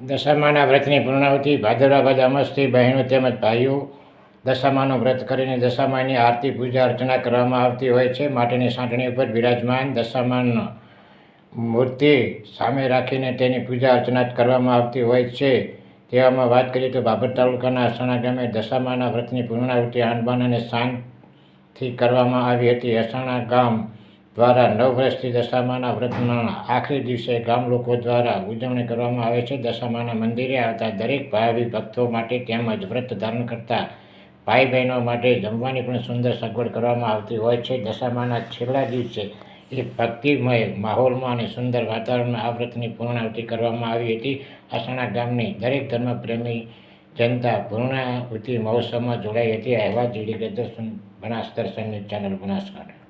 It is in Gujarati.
દશામાના વ્રતની પૂર્ણાવતિ ભાદરવા અમસ્થી બહેનો તેમજ ભાઈઓ દશામાનું વ્રત કરીને દશામાની આરતી, પૂજા અર્ચના કરવામાં આવતી હોય છે. માટેની સાંટણી ઉપર બિરાજમાન દશામાનો મૂર્તિ સામે રાખીને તેની પૂજા અર્ચના કરવામાં આવતી હોય છે. તેવામાં વાત કરીએ તો બાબર તાલુકાના અસાણા ગામે દશામાના વ્રતની પૂર્ણાવતિ આનબાન અને શાંતથી કરવામાં આવી હતી. અસાણા ગામ દ્વારા નવ વર્ષથી દશામાના વ્રતના આખરી દિવસે ગામ લોકો દ્વારા ઉજવણી કરવામાં આવે છે. દશામાના મંદિરે આવતા દરેક ભાવિ ભક્તો માટે તેમજ વ્રત ધારણ કરતા ભાઈ બહેનો માટે જમવાની પણ સુંદર સગવડ કરવામાં આવતી હોય છે. દશામાના છેલ્લા દિવસે એક ભક્તિમય માહોલમાં અને સુંદર વાતાવરણમાં આ વ્રતની પૂર્ણાવતિ કરવામાં આવી હતી. આસણા ગામની દરેક ધર્મપ્રેમી જનતા પૂર્ણાવતિ મહોત્સવમાં જોડાઈ હતી. અહેવાલ જીડી દર્શન બનાસ દર્શનની ચેનલ બનાસકાંઠા.